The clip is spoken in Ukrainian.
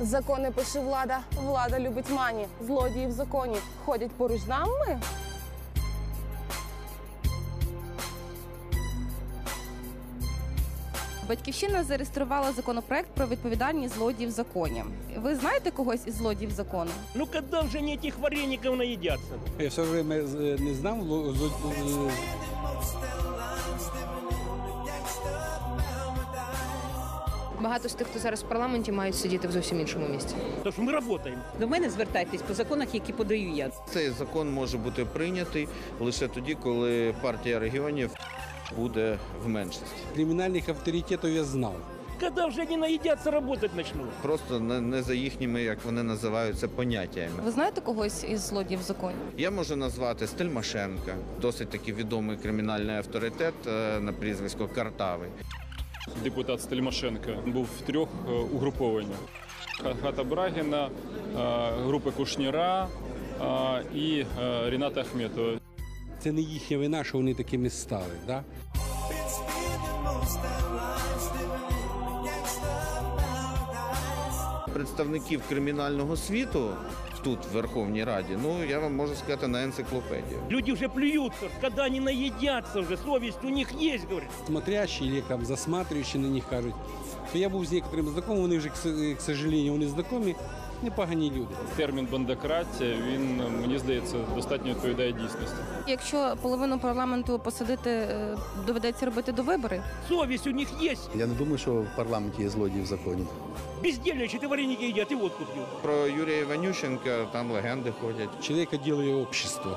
Закони пише влада, влада любить мані. Злодії в законі ходять поруч з нами. Батьківщина зареєструвала законопроект про відповідальність злодіїв в законі. Ви знаєте когось із злодіїв закону? Ну когда уже они этих вареников наедятся? Я все время е, не знав. Багато з тих, хто зараз в парламенті, мають сидіти в зовсім іншому місці. Что мы работаем. До мене звертайтесь по законах, які подаю я. Цей закон може бути прийнятий лише тоді, коли партія регіонів буде в меншості. Кримінальних авторитетів я знав. Когда уже они наедятся, работать начнут. Просто не, не за їхніми, як вони називаються, поняттями. Ви знаєте когось із злодіїв в законі? Я можу назвати Стельмашенка, досить таки відомий кримінальний авторитет е, на прізвисько Картавий. депутат Стельмашенко був в трьох е, угрупованнях: Хата Брагіна, е, групи Кушніра і Ріната Ахметова. Це не їхня вина, що вони такими стали. Да? Представників кримінального світу тут, в Верховній Раді, ну я вам можу сказати на енциклопедію. Люди уже плюются, когда они наедятся уже, совесть у них есть, говорят. Смотрящі, або там засматрюючі на них кажуть. То я був з некоторими знайомими, вони вже, к сожалению, вони знайомі, непогані люди. Термін бандократія він мені здається достатньо відповідає дійсності. Якщо половину парламенту посадити, е, доведеться робити до вибори. Совесть у них есть. Я не думаю, що в парламенті є злодії в законі. Бездельничают и вареники едят, и водку пьют. Про Юрія Іванющенка там легенди ходять. Чоловіка ділає общество.